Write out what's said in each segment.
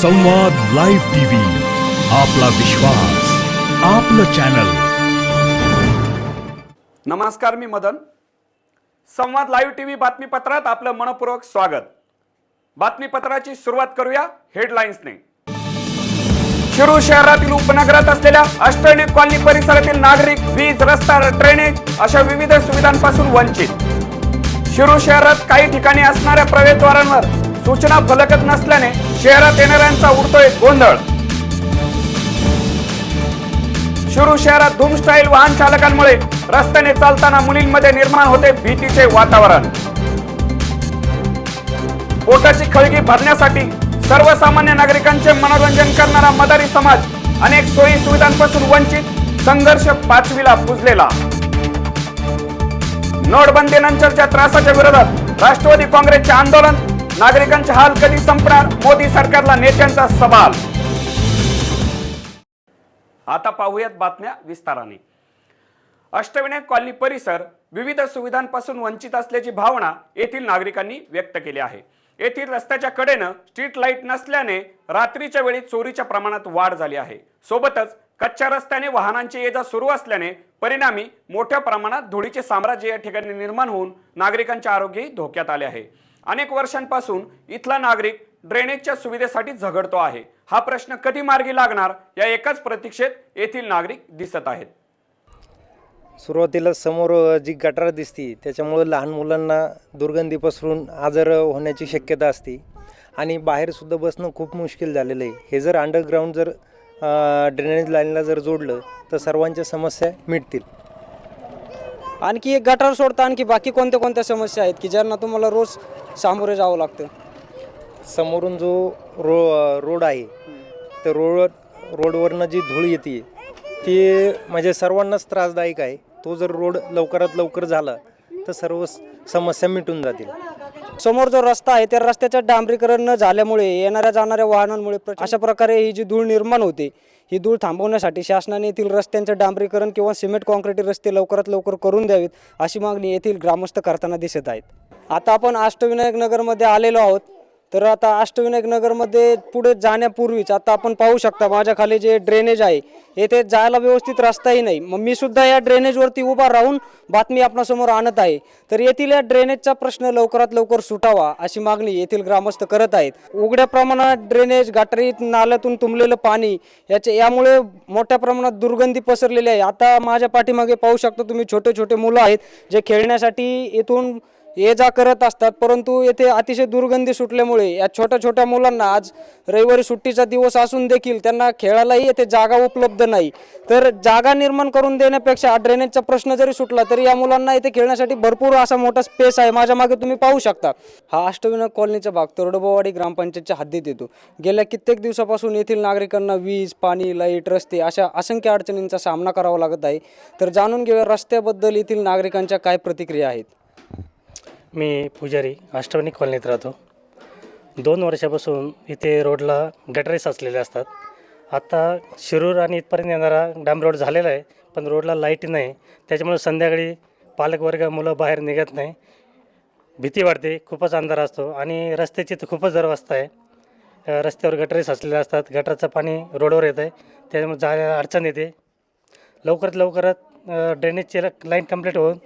संवाद live TV आपला विश्वास आपलं चॅनल। नमस्कार मी मदन। संवाद लाईव्ह टीव्ही बातमीपत्रात आपलं मनपूर्वक स्वागत। बातमीपत्राची सुरुवात करूया हेडलाईन्सने शिरूर शहरातील उपनगरात असलेल्या अष्टविनायक कॉलनी परिसरातील नागरिक वीज रस्ता ड्रेनेज अशा विविध सुविधांपासून वंचित। शिरूर शहरात काही ठिकाणी असणाऱ्या प्रवेशद्वारांवर सूचना फलकच नसल्याने शहरात येणाऱ्यांचा उडतोय गोंधळ. शिरूर शहरात धूम स्टाईल वाहन चालकांमुळे रस्त्याने चालताना मुलींमध्ये निर्माण होते भीतीचे वातावरण. पोटाची खळगी भरण्यासाठी सर्वसामान्य नागरिकांचे मनोरंजन करणारा मदारी समाज अनेक सोयी सुविधांपासून वंचित संघर्ष पाचवीला पुजलेला. नोटबंदीनंतरच्या त्रासाच्या विरोधात राष्ट्रवादी काँग्रेसचे आंदोलन नागरिकांचे हाल कधी संपणार? मोदी सरकारला नेत्यांचा सवाल. आता पाहूयात बातम्या विस्ताराने. अष्टविनायक कॉलनी परिसर विविध सुविधांपासून वंचित असल्याची भावना येथील नागरिकांनी व्यक्त केली आहे. येथील रस्त्याच्या कडेनं स्ट्रीट लाइट नसल्याने रात्रीच्या वेळी चोरीच्या प्रमाणात वाढ झाली आहे. सोबतच कच्च्या रस्त्याने वाहनांची ये जा सुरू असल्याने परिणामी मोठ्या प्रमाणात धुळीचे साम्राज्य या ठिकाणी निर्माण होऊन नागरिकांचे आरोग्यही धोक्यात आले आहे. अनेक वर्षांपासून इथला नागरिक ड्रेनेजच्या सुविधेसाठी झगडतो आहे. हा प्रश्न कधी मार्गी लागणार या एकाच प्रतीक्षेत येथील नागरिक दिसत आहेत. सुरुवातीला समोर जी गटार दिसती त्याच्यामुळं लहान मुलांना दुर्गंधी पसरून आजार होण्याची शक्यता असते. आणि बाहेरसुद्धा बसणं खूप मुश्किल झालेलं आहे. हे जर अंडरग्राऊंड जर ड्रेनेज लाईनला जर जोडलं तर सर्वांच्या समस्या मिटतील. आणखी एक गटार सोडता आणखी बाकी कोणत्या कोणत्या समस्या आहेत? की ज्यांना तुम्हाला रोज सामोरे जावं लागतं? समोरून जो रो रोड आहे तर रोड रोडवरनं जी धूळ येते ती म्हणजे सर्वांनाच त्रासदायक आहे. तो जर रोड लवकरात लवकर झाला तर सर्व समस्या मिटून जातील. समोर जो रस्ता आहे त्या रस्त्याचं डांबरीकरण न झाल्यामुळे येणाऱ्या जाणाऱ्या वाहनांमुळे अशा प्रकारे ही जी धूळ निर्माण होते ही धूळ थांबवण्यासाठी शासनाने येथील रस्त्यांचं डांबरीकरण किंवा सिमेंट कॉन्क्रीट रस्ते लवकरात लवकर करून द्यावेत अशी मागणी येथील ग्रामस्थ करताना दिसत आहेत. आता आपण अष्टविनायक नगरमध्ये आलेलो आहोत. तर आता अष्टविनायक नगरमध्ये पुढे जाण्यापूर्वीच आता आपण पाहू शकता माझ्या खाली जे ड्रेनेज आहे येथे जायला व्यवस्थित रस्ताही नाही. मग मी सुद्धा या ड्रेनेजवरती उभा राहून बातमी आपणासमोर आणत आहे. तर येथील या ड्रेनेजचा प्रश्न लवकरात लवकर सुटावा अशी मागणी येथील ग्रामस्थ करत आहेत. उघड्या प्रमाणात ड्रेनेज गटारीत नाल्यातून तुंबलेलं पाणी याचे यामुळे मोठ्या प्रमाणात दुर्गंधी पसरलेली आहे. आता माझ्या पाठीमागे पाहू शकता तुम्ही छोटे छोटे मुलं आहेत जे खेळण्यासाठी येथून ये जा करत असतात परंतु येथे अतिशय दुर्गंधी सुटल्यामुळे या छोट्या छोट्या मुलांना आज रविवारी सुट्टीचा दिवस असून देखील त्यांना खेळायलाही येथे जागा उपलब्ध नाही. तर जागा निर्माण करून देण्यापेक्षा ड्रेनेजचा प्रश्न जरी सुटला तरी या मुलांना इथे खेळण्यासाठी भरपूर असा मोठा स्पेस आहे. माझ्या मागे तुम्ही पाहू शकता. हा अष्टविनायक कॉलनीचा भाग तरडोबावाडी ग्रामपंचायतच्या हद्दीत येतो. गेल्या कित्येक दिवसापासून येथील नागरिकांना वीज पाणी लाइट रस्ते अशा असंख्य अडचणींचा सामना करावा लागत आहे. तर जाणून घेऊया रस्त्याबद्दल येथील नागरिकांच्या काय प्रतिक्रिया आहेत. मी पुजारी अष्टवणी कॉलनीत राहतो. दोन वर्षापासून इथे रोडला गटरे साचलेले असतात. आत्ता शिरूर आणि इथपर्यंत येणारा डांब रोड झालेला आहे पण रोडला लाइट नाही. त्याच्यामुळे संध्याकाळी पालकवर्ग मुलं बाहेर निघत नाही. भीती वाढते खूपच अंधार असतो आणि रस्त्याची तर खूपच दरवस्था आहे. रस्त्यावर गटरे साचलेले असतात गटराचं पाणी रोडवर येतं आहे त्याच्यामुळे जायला अडचण येते. लवकरात लवकरात ड्रेनेजची लाईन कंप्लीट होऊन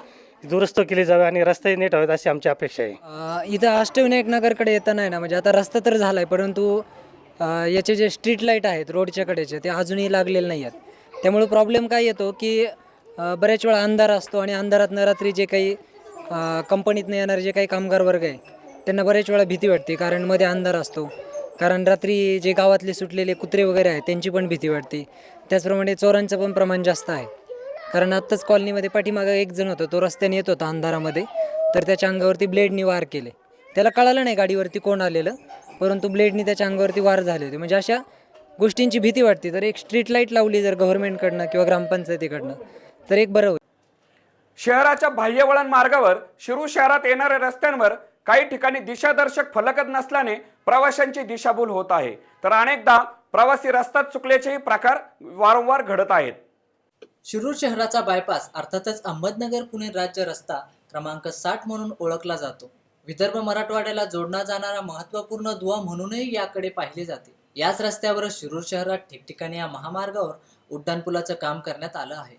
दुरुस्त केली जावी आणि रस्ते नीट हवेत अशी आमची अपेक्षा आहे. इथं अष्टविनायक नगरकडे येताना आहे ना म्हणजे आता रस्ता तर झाला आहे परंतु याचे जे स्ट्रीट लाइट आहेत रोडच्या कडेचे ते अजूनही लागलेले नाही आहेत. त्यामुळे प्रॉब्लेम काय येतो की अ, बऱ्याच वेळा अंधार असतो आणि अंधारात रात्री जे काही अ, कंपनीतनं येणारे जे काही कामगार वर्ग आहे त्यांना बऱ्याच वेळा भीती वाटते कारण मध्ये अंधार असतो. कारण रात्री जे गावातले सुटलेले कुत्रे वगैरे आहेत त्यांची पण भीती वाटते. त्याचप्रमाणे चोरांचं पण प्रमाण जास्त आहे. कारण आत्ताच कॉलनीमध्ये पाठीमागं एक जण होता तो रस्त्याने येत होता अंधारामध्ये. तर त्याच्या अंगावरती ब्लेडनी वार केले. त्याला कळालं नाही गाडीवरती कोण आलेलं परंतु ब्लेडनी त्याच्या अंगावरती वार झाले होते. म्हणजे अशा गोष्टींची भीती वाटते. तर एक स्ट्रीट लाइट लावली जर गव्हर्नमेंटकडनं किंवा ग्रामपंचायतीकडनं तर एक बरं होईल. शहराच्या बाह्यवळण मार्गावर शिरू शहरात येणाऱ्या रस्त्यांवर काही ठिकाणी दिशादर्शक फलकच नसल्याने प्रवाशांची दिशाभूल होत आहे. तर अनेकदा प्रवासी रस्त्यात चुकल्याचेही प्रकार वारंवार घडत आहेत. शिरूर शहराचा बायपास अर्थातच अहमदनगर पुणे राज्य रस्ता क्रमांक साठ म्हणून ओळखला जातो. विदर्भ मराठवाड्याला जोडला जाणारा महत्त्वपूर्ण दुवा म्हणूनही याकडे पाहिले जाते. याच रस्त्यावर शिरूर शहरात ठिकठिकाणी या महामार्गावर उड्डाणपुलाचं काम करण्यात आलं आहे.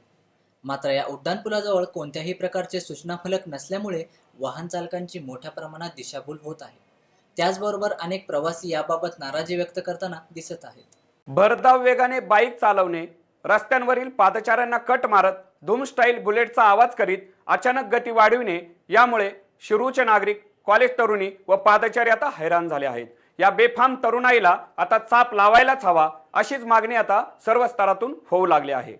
मात्र या उड्डाणपुलाजवळ कोणत्याही प्रकारचे सूचना फलक नसल्यामुळे वाहन चालकांची मोठ्या प्रमाणात दिशाभूल होत आहे. त्याचबरोबर अनेक प्रवासी याबाबत नाराजी व्यक्त करताना दिसत आहेत. भरधाव वेगाने बाईक चालवणे रस्त्यांवरील पादचाऱ्यांना कट मारत धूम स्टाईल बुलेटचा आवाज करीत अचानक गती वाढविणे यामुळे शिरूचे नागरिक कॉलेज तरुणी व पादचारी आता हैराण झाले आहेत. या बेफाम तरुणाईला आता चाप लावायलाच हवा अशीच मागणी आता सर्व स्तरातून होऊ लागली आहे.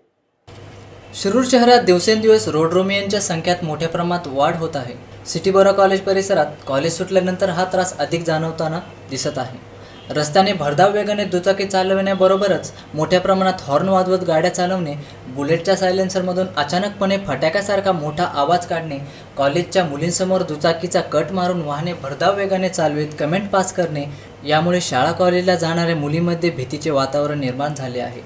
शिरूर शहरात दिवसेंदिवस रोड रोमियांच्या संख्यात मोठ्या प्रमाणात वाढ होत आहे. सिटी बोरा कॉलेज परिसरात कॉलेज सुटल्यानंतर हा त्रास अधिक जाणवताना दिसत आहे. रस्त्याने भरधाव वेगाने दुचाकी चालवण्याबरोबरच मोठ्या प्रमाणात हॉर्न वाजवत गाड्या चालवणे बुलेटच्या सायलेन्सरमधून अचानकपणे फटाक्यासारखा मोठा आवाज काढणे कॉलेजच्या मुलींसमोर दुचाकीचा कट मारून वाहने भरधाव वेगाने चालवीत कमेंट पास करणे यामुळे शाळा कॉलेजला जाणाऱ्या मुलींमध्ये भीतीचे वातावरण निर्माण झाले आहे.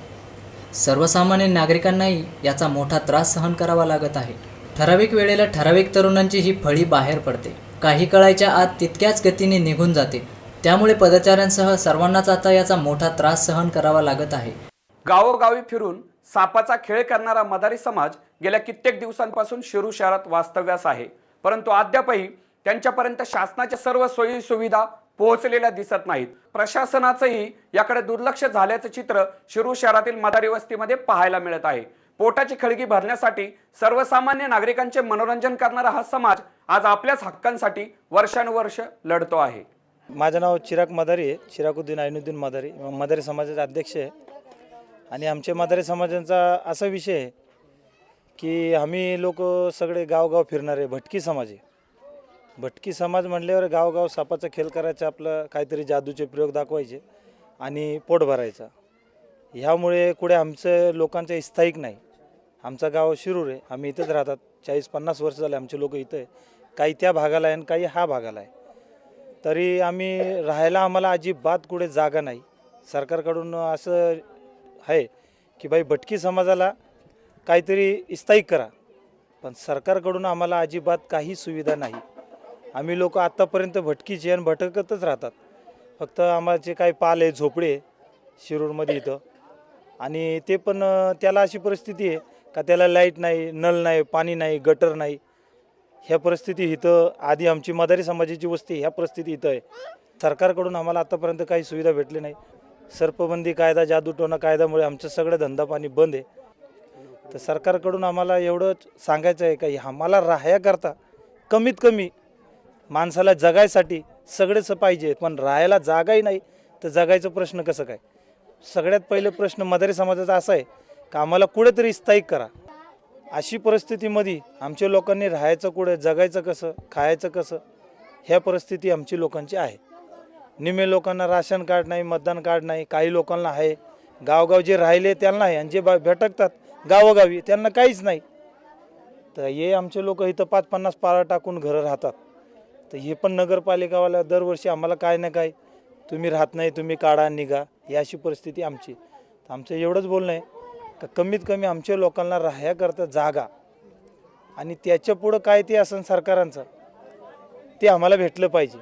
सर्वसामान्य नागरिकांनाही याचा मोठा त्रास सहन करावा लागत आहे. ठराविक वेळेला ठराविक तरुणांची ही फळी बाहेर पडते. काही कळायच्या आत तितक्याच गतीने निघून जाते. त्यामुळे पदचाऱ्यांसह सर्वांनाच आता याचा मोठा त्रास सहन करावा लागत आहे. गावोगावी फिरून सापाचा खेळ करणारा मदारी समाज गेल्या कित्येक दिवसांपासून शिरू शहरात वास्तव्यास आहे. परंतु अद्यापही त्यांच्यापर्यंत शासनाच्या सर्व सोयी सुविधा पोहोचलेल्या दिसत नाहीत. प्रशासनाचंही याकडे दुर्लक्ष झाल्याचं चित्र शिरू शहरातील मदारी वस्तीमध्ये पाहायला मिळत आहे. पोटाची खळगी भरण्यासाठी सर्वसामान्य नागरिकांचे मनोरंजन करणारा हा समाज आज आपल्याच हक्कांसाठी वर्षानुवर्ष लढतो आहे. माझं नाव चिराग मदारी आहे. चिरागुद्दीन आयनुद्दीन मदारी. मदारी समाजाचे अध्यक्ष आहे. आणि आमच्या मदारी समाजांचा असा विषय आहे की आम्ही लोक सगळे गावगाव फिरणारे भटकी समाज आहे. भटकी समाज म्हणल्यावर गावगाव सापाचा खेळ करायचा आपलं काहीतरी जादूचे प्रयोग दाखवायचे आणि पोट भरायचा. ह्यामुळे कुठे आमचं लोकांचं स्थायिक नाही. आमचं गाव शिरूर आहे. आम्ही इथंच राहतात. चाळीस पन्नास वर्ष झाले आमचे लोक इथं आहे. काही त्या भागाला आहे आणि काही हा भागाला आहे. तरी आम्ही राहायला आम्हाला अजिबात कुठे जागा नाही. सरकारकडून असं आहे की बाई भटकी समाजाला काहीतरी स्थायिक करा. पण सरकारकडून आम्हाला अजिबात काही सुविधा नाही. आम्ही लोक आत्तापर्यंत भटकीचे आणि भटकतच राहतात. फक्त आम्हाचे काही पाल आहे झोपडे आहे शिरूरमध्ये इथं. आणि ते पण त्याला अशी परिस्थिती आहे का त्याला लाइट नाही नळ नाही पाणी नाही गटर नाही. ह्या परिस्थिती इथं आधी आमची मदारी समाजाची वस्ती ह्या परिस्थिती इथं आहे. सरकारकडून आम्हाला आतापर्यंत काही सुविधा भेटली नाही. सर्पबंदी कायदा जादूटोना कायद्यामुळे आमचं सगळं धंदा पाणी बंद आहे. तर सरकारकडून आम्हाला एवढंच सांगायचं आहे का आम्हाला राहायकरता कमीत कमी माणसाला जगायसाठी सगळेच पाहिजे पण राहायला जागाही नाही. तर जगायचं प्रश्न कसं काय? सगळ्यात पहिले प्रश्न मदारी समाजाचा असा आहे का आम्हाला कुठेतरी स्थायिक करा. अशी परिस्थितीमध्ये आमच्या लोकांनी राहायचं कुठे जगायचं कसं खायचं कसं ह्या परिस्थिती आमची लोकांची आहे. निम्मे लोकांना राशन कार्ड नाही मतदान कार्ड नाही काही लोकांना आहे. गावगाव जे राहिले त्यांना आहे आणि जे बा भटकतात गावोगावी त्यांना काहीच नाही. तर हे आमचे लोक इथं पाच पन्नास पारा टाकून घरं राहतात. तर हे पण नगरपालिकावाला दरवर्षी आम्हाला काय ना काय तुम्ही राहत नाही तुम्ही काढा निघा ही अशी परिस्थिती आमची. तर आमचं एवढंच बोलणं आहे. तर कमीत कमी आमच्या लोकांना राहण्याकरता जागा. आणि त्याच्या पुढं काय ते असेल सरकारांचं ते आम्हाला भेटलं पाहिजे.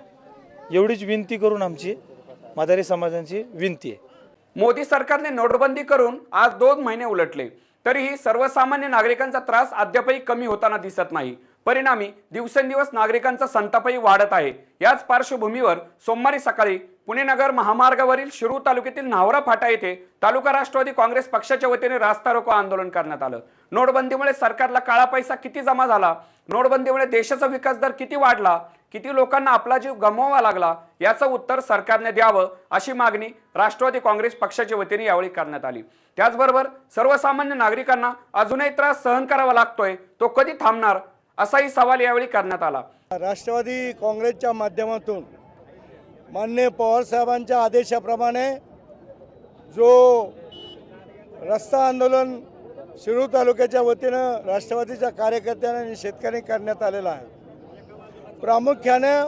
एवढीच विनंती करून आमची मदारी समाजांची विनंती आहे. मोदी सरकारने नोटबंदी करून आज दोन महिने उलटले. तरीही सर्वसामान्य नागरिकांचा त्रास अद्यापही कमी होताना दिसत नाही. परिणामी दिवसेंदिवस नागरिकांचा संतापही वाढत आहे. याच पार्श्वभूमीवर सोमवारी सकाळी पुणे नगर महामार्गावरील शिरूर तालुक्यातील नावरा फाटा येथे तालुका राष्ट्रवादी काँग्रेस पक्षाच्या वतीने रास्ता रोको आंदोलन करण्यात आलं. नोटबंदीमुळे सरकारला काळा पैसा किती जमा झाला? नोटबंदीमुळे देशाचा विकास दर किती वाढला? किती लोकांना आपला जीव गमवावा लागला? याचं उत्तर सरकारने द्यावं अशी मागणी राष्ट्रवादी काँग्रेस पक्षाच्या वतीने यावेळी करण्यात आली. त्याचबरोबर सर्वसामान्य नागरिकांना अजूनही त्रास सहन करावा लागतोय. तो कधी थांबणार? असाही सवाल यावेळी करण्यात आला. राष्ट्रवादी काँग्रेसच्या माध्यमातून माननीय पवारसाहेबांच्या आदेशाप्रमाणे जो रस्ता आंदोलन शिरूर तालुक्याच्या वतीनं राष्ट्रवादीच्या कार्यकर्त्यांना आणि शेतकऱ्यांनी करण्यात आलेला आहे. प्रामुख्यानं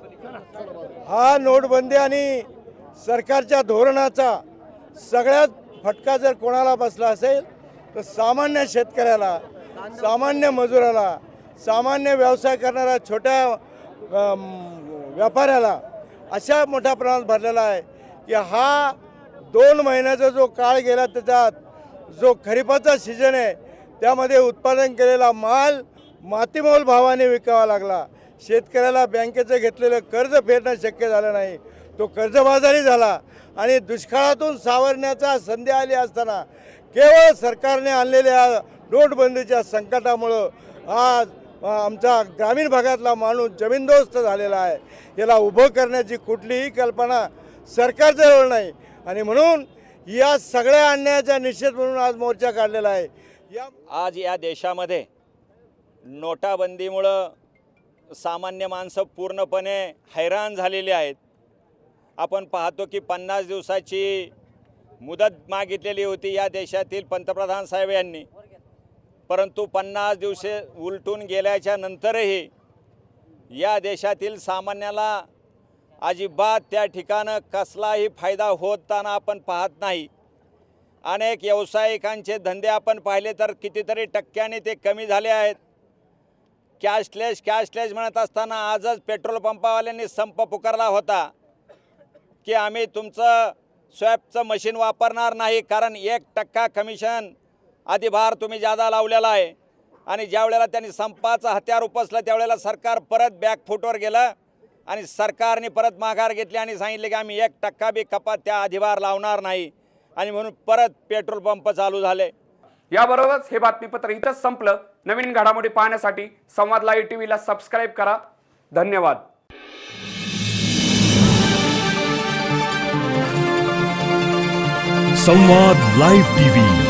हा नोटबंदी आणि सरकारच्या धोरणाचा सगळ्यात फटका जर कोणाला बसला असेल तर सामान्य शेतकऱ्याला सामान्य मजुराला सामान्य व्यवसाय करणाऱ्या छोट्या व्यापाऱ्याला अशा मोठ्या प्रमाणात भरलेला आहे की हा दोन महिन्याचा जो काळ गेला त्याच्यात जो खरीपाचा सीजन आहे त्यामध्ये उत्पादन केलेला माल मातीमोल भावाने विकावा लागला. शेतकऱ्याला बँकेचं घेतलेलं कर्ज फेडणं शक्य झालं नाही. तो कर्जबाजारी झाला आणि दुष्काळातून सावरण्याचा संधी आली असताना केवळ सरकारने आणलेल्या नोटबंदीच्या संकटामुळं आज आमचा ग्रामीण भागातला माणूस जमीनदोस्त झालेला आहे. याला उभं करण्याची कुठलीही कल्पना सरकारजवळ नाही. आणि म्हणून या सगळ्या अन्यायाचा निषेध म्हणून आज मोर्चा काढलेला आहे. या आज या देशामध्ये नोटाबंदीमुळं सामान्य माणसं पूर्णपणे हैराण झालेली आहेत. आपण पाहतो की पन्नास दिवसाची मुदत मागितलेली होती या देशातील पंतप्रधान साहेब यांनी. परंतु पन्नास दिवसे उलटून गेल्याच्या नंतरही या देशातील सामान्याला अजिबात त्या ठिकाणं कसलाही फायदा होताना आपण पाहत नाही. अनेक व्यावसायिकांचे धंदे आपण पाहिले तर कितीतरी टक्क्याने ते कमी झाले आहेत. कॅशलेस कॅशलेस म्हणत असताना आजच पेट्रोल पंपावाल्यांनी संप पुकारला होता की आम्ही तुमचं स्वॅपचं मशीन वापरणार नाही कारण एक टक्का कमिशन अधिभार तुम्ही जादा लावलेला आहे आणि ज्या वेळेला त्यांनी संपाचं हत्यार उपसलं त्यावेळेला सरकार परत बॅकफूटवर गेलं आणि सरकारने परत माघार घेतली आणि सांगितले की आम्ही एक टक्का बी कपात त्या अधिभार लावणार नाही. आणि म्हणून परत पेट्रोल पंप चालू झाले. याबरोबरच हे बातमीपत्र इथंच संपलं. नवीन घडामोडी पाहण्यासाठी संवाद लाईव्ह टीव्हीला सबस्क्राईब करा. धन्यवाद. संवाद लाईव्ह टीव्ही.